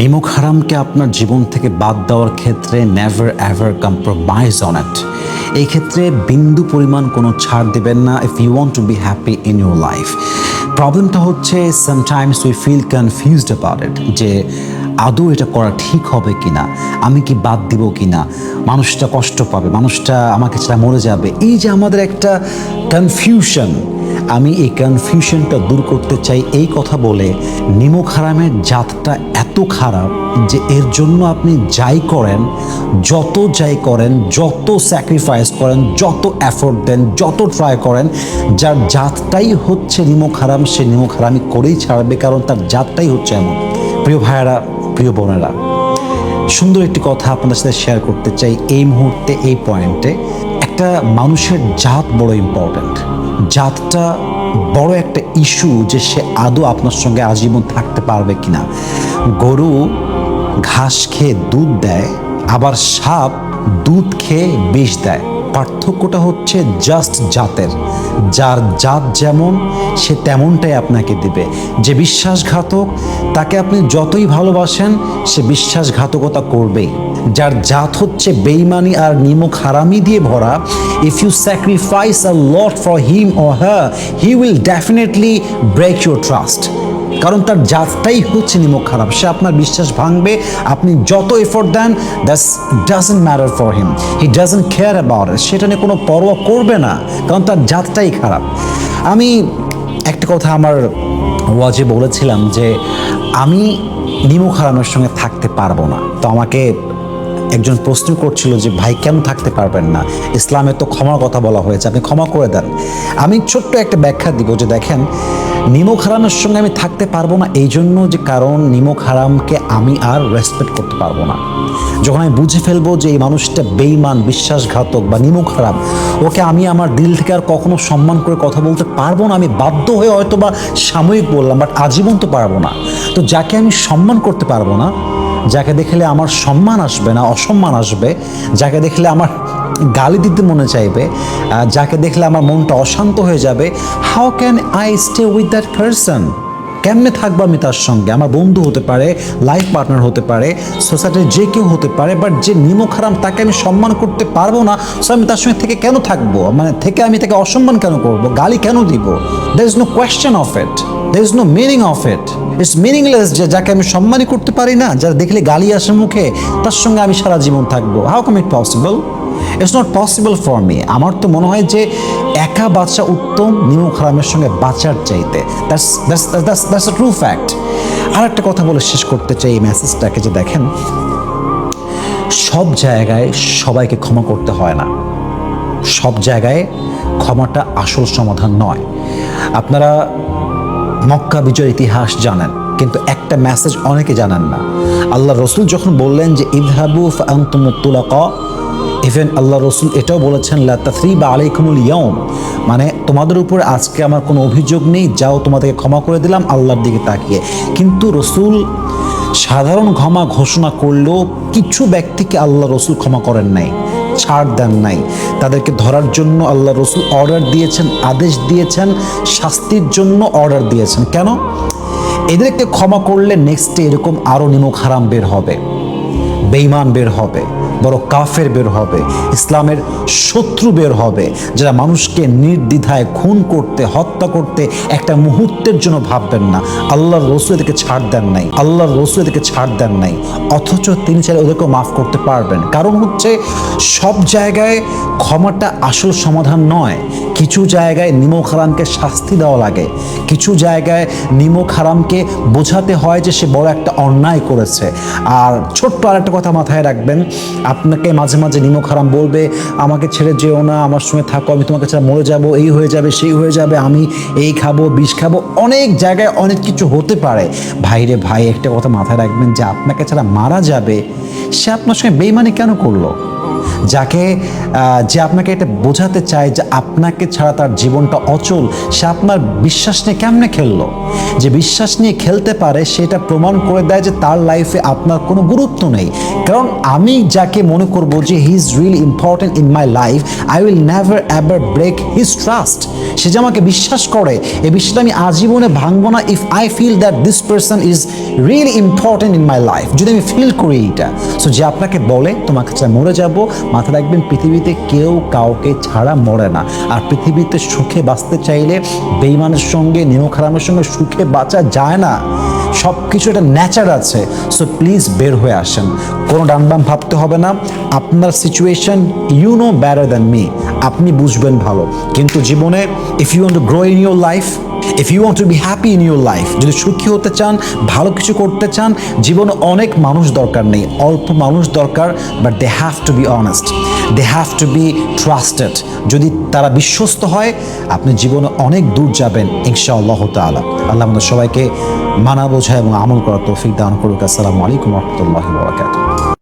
নিমুখ হারামকে আপনার জীবন থেকে বাদ দেওয়ার ক্ষেত্রে never ever compromise on it এই ক্ষেত্রে বিন্দু পরিমাণ কোনো ছাড় দেবেন না if you want to be happy in your life প্রবলেমটা হচ্ছে sometimes we feel confused about it যে আদৌ এটা করা ঠিক হবে কি না আমি কি বাদ দিব কিনা, মানুষটা কষ্ট পাবে, মানুষটা আমাকে ছাড়া মরে যাবে। এই যে আমাদের একটা কনফিউশন আমি এই কনফিউশনটা দূর করতে চাই, এই কথা বলে নিমুখ হারামের জাতটা এত খারাপ যে এর জন্য আপনি যাই করেন, যত যাই করেন, যত স্যাক্রিফাইস করেন, যত এফোর্ট দেন, যত ট্রাই করেন, যার জাতটাই হচ্ছে নিমুখ হারাম, সে নিমুখ হারামি করেই ছাড়বে, কারণ তার জাতটাই হচ্ছে এমন। প্রিয় ভাইয়েরা, প্রিয় বোনেরা, সুন্দর একটি কথা আপনাদের সাথে শেয়ার করতে চাই এই মুহূর্তে, এই পয়েন্টে একটা মানুষের জাত বড় ইম্পর্ট্যান্ট জাতটা বড় একটা ইস্যু যে সে আদৌ আপনার সঙ্গে আজীবন থাকতে পারবে কিনা। গরু ঘাস খেয়ে দুধ দেয়, আবার সাপ দুধ খেয়ে বিষ দেয়। পার্থক্যটা হচ্ছে জাস্ট জাতের। যার জাত যেমন, সে তেমনটাই আপনাকে দিবে। যে বিশ্বাসঘাতক, তাকে আপনি যতই ভালোবাসেন, সে বিশ্বাসঘাতকতা করবেই। যার জাত হচ্ছে বেইমানি আর নিমক হারামি দিয়ে ভরা if you sacrifice a lot for him ও হ্যাঁ he will definitely break your trust কারণ তার জাতটাই হচ্ছে নিমক খারাপ। সে আপনার বিশ্বাস ভাঙবে, আপনি যত effort then that's doesn't matter for him he doesn't care about সেটা নিয়ে কোনো পরোয়া করবে না, কারণ তার জাতটাই খারাপ। আমি একটা কথা আমার ওয়াজে বলেছিলাম যে, আমি নিমক হারানোর সঙ্গে থাকতে পারব না। তো আমাকে একজন প্রশ্ন করছিল যে, ভাই, কেন থাকতে পারবেন না? ইসলামে তো ক্ষমার কথা বলা হয়েছে, আপনি ক্ষমা করে দেন। আমি ছোট্ট একটা ব্যাখ্যা দিব যে, দেখেন নিমক হারামের সঙ্গে আমি থাকতে পারব না। এই জন্য যে কারণ, নিমক হারামকে আমি আর রেসপেক্ট করতে পারব না। যখন আমি বুঝে ফেলব যে এই মানুষটা বেইমান বিশ্বাসঘাতক বা নিমক হারাম, ওকে আমি আমার দিল থেকে আর কখনো সম্মান করে কথা বলতে পারব না। আমি বাধ্য হয়ে হয়তো বা সাময়িক বললাম বাট আজীবন তো পারব না। তো যাকে আমি সম্মান করতে পারব না, যাকে দেখলে আমার সম্মান আসবে না, অসম্মান আসবে, যাকে দেখলে আমার গালি দিতে মনে চাইবে যাকে দেখলে আমার মনটা অশান্ত হয়ে যাবে how can I stay with that person কেমনে থাকব আমি তার সঙ্গে? আমার বন্ধু হতে পারে লাইফ পার্টনার হতে পারে সোসাইটির যে কেউ হতে পারে বাট যে নিমক হারাম, তাকে আমি সম্মান করতে পারব না সো আমি তার সঙ্গে থেকে কেন থাকব? মানে থেকে আমি তাকে অসম্মান কেন করব? গালি কেন দিব? There is no question of it there is no meaning of it it's meaningless যে যাকে আমি সম্মানই করতে পারি না, যারা দেখলে গালি আসে মুখে, তার সঙ্গে আমি সারা জীবন থাকব। How come it possible it's not possible for me আমার তো মনে হয় যে একা বাচ্চা উত্তম নিমক হারামের সঙ্গে বাঁচার চাইতে। দ্যাটস ট্রু ফ্যাক্ট আর একটা কথা বলে শেষ করতে চাই এই মেসেজটাকে যে দেখেন, সব জায়গায় সবাইকে ক্ষমা করতে হয় না। সব জায়গায় ক্ষমাটা আসল সমাধান নয়। আপনারা মক্কা বিজয় ইতিহাস জানেন, কিন্তু একটা মেসেজ অনেকে জানেন না। আল্লাহ রসুল যখন বললেন যে, ইদহাবু ফান্তুমুত্তুলাক ইভেন আল্লাহ রসুল এটাও বলেছেন লাতাফরি বা আলাইকুমুল ইয়ম মানে তোমাদের উপর আজকে আমার কোনো অভিযোগ নেই, যাও তোমাদেরকে ক্ষমা করে দিলাম, আল্লাহর দিকে তাকিয়ে। কিন্তু রসুল সাধারণ ক্ষমা ঘোষণা করলেও কিছু ব্যক্তিকে আল্লাহ রসুল ক্ষমা করেন নাই, ছাড় দেন নাই। তাদেরকে ধরার জন্য আল্লাহ রসুল অর্ডার দিয়েছেন, আদেশ দিয়েছেন, শাস্তির জন্য অর্ডার দিয়েছেন। কেন? এদেরকে ক্ষমা করলে নেক্সটে এরকম আরও নিমুখ হারাম বের হবে বেইমান বের হবে। বড় কাফের বের হবে, ইসলামের শত্রু বের হবে, যারা মানুষকে নির্দ্বিধায় খুন করতে, হত্যা করতে একটা মুহূর্তের জন্য ভাববেন না। আল্লাহর রসুল এদেরকে ছাড় দেন নাই, আল্লাহর রসুল এদেরকে ছাড় দেন নাই। অথচ তিনি চাইলে ওদেরকেও মাফ করতে পারবেন। কারণ হচ্ছে সব জায়গায় ক্ষমাটা আসল সমাধান নয়। কিছু জায়গায় নিমক হারামকে শাস্তি দেওয়া লাগে। কিছু জায়গায় নিমক হারামকে বোঝাতে হয় যে সে বড় একটা অন্যায় করেছে। আর ছোট্ট আর একটা কথা মাথায় রাখবেন আপনাকে মাঝে মাঝে নিমক হারাম বলবে, আমাকে ছেড়ে যেও না, আমার সঙ্গে থাকো, আমি তোমাকে ছাড়া মরে যাব, এই হয়ে যাবে, সেই হয়ে যাবে, আমি এই খাব, বিষ খাব, অনেক জায়গায় অনেক কিছু হতে পারে। ভাইরে ভাই, একটা কথা মাথায় রাখবেন যে আপনাকে ছাড়া মারা যাবে, সে আপনার সঙ্গে বেইমানি কেন করল? যাকে যে আপনাকে এটা বোঝাতে চায় যে আপনাকে ছাড়া তার জীবনটা অচল, সে আপনার বিশ্বাস নিয়ে কেমনে খেললো? যে বিশ্বাস নিয়ে খেলতে পারে, সেটা প্রমাণ করে দেয় যে তার লাইফে আপনার কোনো গুরুত্ব নেই। কারণ আমি যাকে মনে করব যে he is really important in my life I will never ever break his trust সে যে আমাকে বিশ্বাস করে, এই বিশ্বাসটা আমি আজীবনে ভাঙবো না if I feel that this person is really important in my life যদি আমি ফিল করি এইটা সো যে আপনাকে বলে তোমাকে ছাড়া মরে যাব মাথা রাখবেন, পৃথিবীতে কেউ কাউকে ছাড়া মরে না। আর পৃথিবীতে সুখে বাঁচতে চাইলে বেইমানের সঙ্গে নিয়খারামের সঙ্গে সুখে বাঁচা যায় না। সব কিছু একটা ন্যাচার আছে। সো প্লিজ বের হয়ে আসেন। কোনো ডানবাম ভাবতে হবে না। আপনার situation you know better than me আপনি বুঝবেন ভালো। কিন্তু জীবনে if you want to grow in your life if you want to be happy in your life যদি সুখী হতে চান, ভালো কিছু করতে চান, জীবনে অনেক মানুষ দরকার নেই, অল্প মানুষ দরকার but they have to be honest they have to be trusted যদি তারা বিশ্বস্ত হয়, আপনি জীবনে অনেক দূর যাবেন, ইনশাআল্লাহ তাআলা। আল্লাহ আমাদের সবাইকে মানা বোঝা এবং আমল করার তৌফিক দান করুক। আসসালামু আলাইকুম রহমতুল্লাহ বরাকাতুহ।